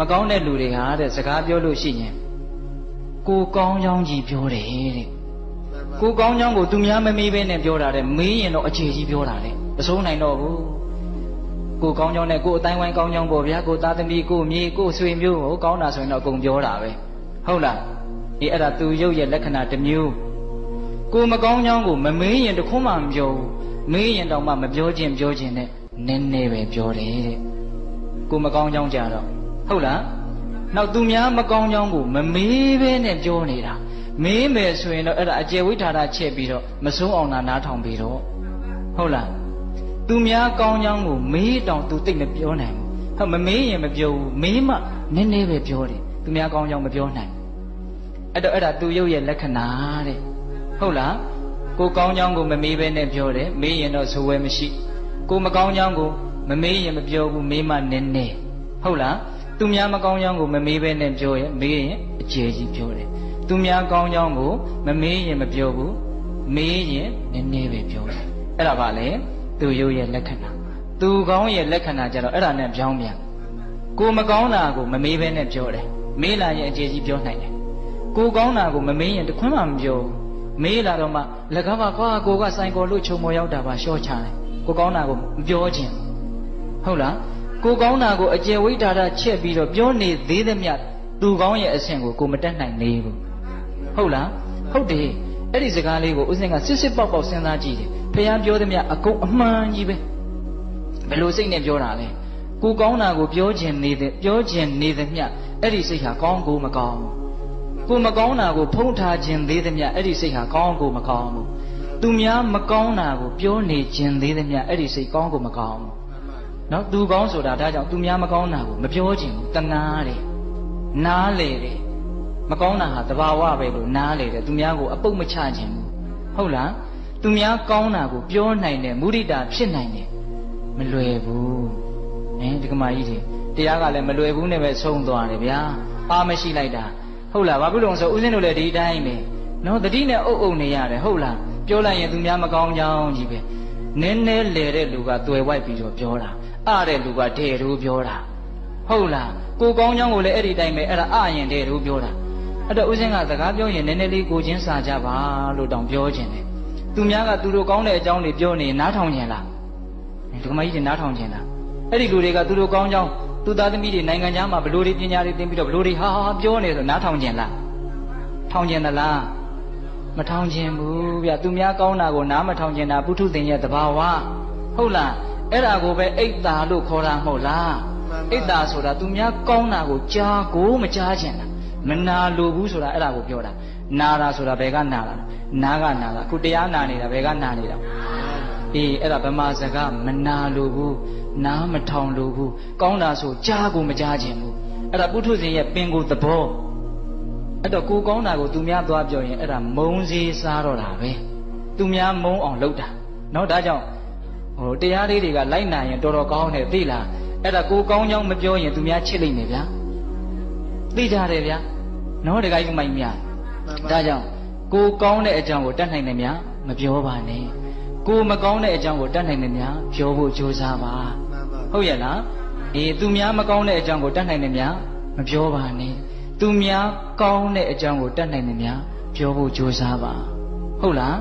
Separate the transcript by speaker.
Speaker 1: မကောင်းတဲ့လူတွေဟာတဲ့စကားပြောလို့ရှိရင်ကိုကောင်းကြောင်းကြီးပြောတယ်တဲ့ကိုကောင်းကြောင်းကိုသူများမမေးဘဲနဲ့ပြောတာတဲ့မေးရင်တော့အခြေကြီးပြောတာတဲ့မဆုံးနိုင်တော့ဘူးကိုကောင်းကြောင်းနဲ့ကိုအတိုင်းဝိုင်းကောင်းကြောင်းပေါ့ဗျာကိုသားသမီးကိုမြေကိုဆွေမျိုးကိုကောင်းတာဆိုရင်တော့အကုန်ပြောတာပဲဟုတ်လားဒီအဲ့ဒါသူရုပ်ရဲ့လက္ခဏာတစ်မျိုးကိုမကောင်းကြောင်းကိုမမေးရင်တခွန်းမှမပြောဘူးမေးရင်တော့မှမပြောခြင်းပြောခြင်းနဲ့နည်းနည်းပဲပြောတယ်တဲ့ကိုမကောင်းကြောင်းကြတော့ ဟုတ်လားနောက်သူများမကောင်းကြောင်းကိုမမေးဘဲနဲ့ပြောနေတာမေးမယ်ဆိုရင်တော့အဲ့ဒါအကျေဝိထာတာချက်ပြီးတော့မဆုံးအောင်နာနားထောင်ပြီးတော့ဟုတ်လားသူများကောင်းကြောင်းကိုမေးတောင်သူသိမပြောနိုင်ဘူးဟုတ်မမေးရင်မပြောဘူးမေးမှနည်းနည်းပဲပြောတယ်သူများကောင်းကြောင်းမပြောနိုင်အဲ့တော့အဲ့ဒါသူရုပ်ရဲ့လက္ခဏာတဲ့ဟုတ်လားကိုကောင်းကြောင်းကိုမမေးဘဲနဲ့ပြောတယ်မေးရင်တော့ဇဝဲမရှိကိုမကောင်းကြောင်းကိုမမေးရင်မပြောဘူးမေးမှနည်းနည်းဟုတ်လား သူများမကောင်းကြောင်းကိုမမေးဘဲနဲ့ပြောရင်မေးရင်အကျယ်ကြီးပြောတယ်သူများကောင်းကြောင်းကိုမမေးရင်မပြောဘူးမေးရင်နည်းနည်းပဲပြောတယ်အဲ့ဒါပါလေသူရုပ်ရဲ့လက္ခဏာသူကောင်းရဲ့လက္ခဏာကြတော့အဲ့ဒါနဲ့ပြောင်းပြန်ကိုမကောင်းတာကိုမမေးဘဲနဲ့ပြောတယ်မေးလာရင်အကျယ်ကြီးပြောနိုင်တယ်ကိုကောင်းတာကိုမမေးရင်တခွန်းမှမပြောဘူးမေးလာတော့မှလက်ကားပါကွာကိုကဆိုင်ကောလို့ခြုံမော်ရောက်တာပါရှော့ချတယ်ကိုကောင်းတာကိုမပြောခြင်းဟုတ်လား ကိုကောင်းတာကိုအကျယ်ဝိဒါရချက်ပြီးတော့ပြောနေသေးသမျှသူကောင်းရဲ့အဆင့်ကိုကိုမတက်နိုင်သေးဘူးဟုတ်လားဟုတ်တယ်အဲ့ဒီစကားလေးကိုဥစဉ်ကစစ်စစ်ပေါက်ပေါက်စဉ်းစားကြည့်တယ်ဖះပြောသမျှအကုန်အမှန်ကြီးပဲဘယ်လိုစိတ်နဲ့ပြောတာလဲကိုကောင်းတာကိုပြောခြင်းနေတဲ့ပြောခြင်းနေသမျှအဲ့ဒီစိတ်ဟာကောင်းကိုမကောင်းဘူးကိုမကောင်းတာကိုဖုံးထားခြင်းသေးသမျှအဲ့ဒီစိတ်ဟာကောင်းကိုမကောင်းဘူးသူများမကောင်းတာကိုပြောနေခြင်းသေးသမျှအဲ့ဒီစိတ်ကောင်းကိုမကောင်းဘူး နော်သူကောင်းဆိုတာဒါကြောင့်သူများမကောင်းတာကိုမပြောခြင်းဘူးတနာတယ်နားလေတယ်မကောင်းတာဟာတဘာဝပဲလို့နားလေတယ်သူများကိုအပုတ်မချခြင်းဘူးဟုတ်လားသူများကောင်းတာကိုပြောနိုင်တယ်မုဒိတာဖြစ်နိုင်တယ်မလွယ်ဘူးနင်ဒီကမာကြီးတွေတရားကလည်းမလွယ်ဘူးနဲ့ပဲဆုံးသွားတယ်ဗျာအာမရှိလိုက်တာဟုတ်လားဘာဖြစ်လို့ဆိုဦးဇင်းတို့လည်းဒီတိုင်းပဲနော်တတိနဲ့အုပ်အုပ်နေရတယ်ဟုတ်လားပြောလိုက်ရင်သူများမကောင်းကြောင်းကြီးပဲနည်းနည်းလေတဲ့လူကတွေ့ဝိုက်ပြီးတော့ပြောတာအတဲ့လူကတဲ့တို့ပြောတာဟုတ်လားကိုကောင်းကြောင်းကိုလည်းအဲ့ဒီတိုင်းပဲအဲ့ဒါအရင်တဲ့တို့ပြောတာအဲ့တော့ဦးဇင်းကစကားပြောရင်နည်းနည်းလေးကိုချင်းစာကြပါလို့တောင်ပြောခြင်းတယ်သူများကသူတို့ကောင်းတဲ့အကြောင်းတွေပြောနေနားထောင်ခြင်းလားဒီကမကြီးတွေနားထောင်ခြင်းလားအဲ့ဒီလူတွေကသူတို့ကောင်းကြောင်းသူသားသမီးတွေနိုင်ငံခြားမှာဘလို့တွေပညာတွေသင်ပြီးတော့ဘလို့တွေဟာဟာပြောနေဆိုနားထောင်ခြင်းလားထောင်ခြင်းသလားမထောင်ခြင်းဘူးဗျသူများကောင်းတာကိုနားမထောင်ခြင်းတာပုထုသင်ရဲ့သဘာဝဟုတ်လား အဲ့ဒါကိုပဲအိတ်တာလို့ခေါ်တာမဟုတ်လားအိတ်တာဆိုတာသူများကောင်းတာကိုကြားကိုမကြားချင်တာမနာလိုဘူးဆိုတာအဲ့ဒါကိုပြောတာနာတာဆိုတာဘယ်ကနာတာနာကနာတာအခုတရားနာနေတာဘယ်ကနာနေတာအေးအဲ့ဒါဗမာစကားမနာလိုဘူးနားမထောင်လိုဘူးကောင်းတာဆိုကြားကိုမကြားချင်ဘူးအဲ့ဒါပုထုဇဉ်ရဲ့ပင်ကိုသဘောအဲ့တော့ကိုကောင်းတာကိုသူများသွားပြောရင်အဲ့ဒါမုံစည်းစားတော့တာပဲသူများမုံအောင်လုပ်တာနော်ဒါကြောင့် ဟိုတရားလေးတွေကလိုက်နာရင်တော်တော်ကောင်းတယ်သိလားအဲ့ဒါကိုကောင်းကြောင်းမပြောရင်သူများချစ်လိမ့်မယ်ဗျာသိကြတယ်ဗျာနော်တခါကြီးမိုက်မြဒါကြောင့်ကိုကောင်းတဲ့အကြောင်းကိုတတ်နိုင်တယ်များမပြောပါနဲ့ကိုမကောင်းတဲ့အကြောင်းကိုတတ်နိုင်တယ်များပြောဖို့ကြိုးစားပါဟုတ်ရဲ့လားအေးသူများမကောင်းတဲ့အကြောင်းကိုတတ်နိုင်တယ်များမပြောပါနဲ့သူများကောင်းတဲ့အကြောင်းကိုတတ်နိုင်တယ်များပြောဖို့ကြိုးစားပါဟုတ်လား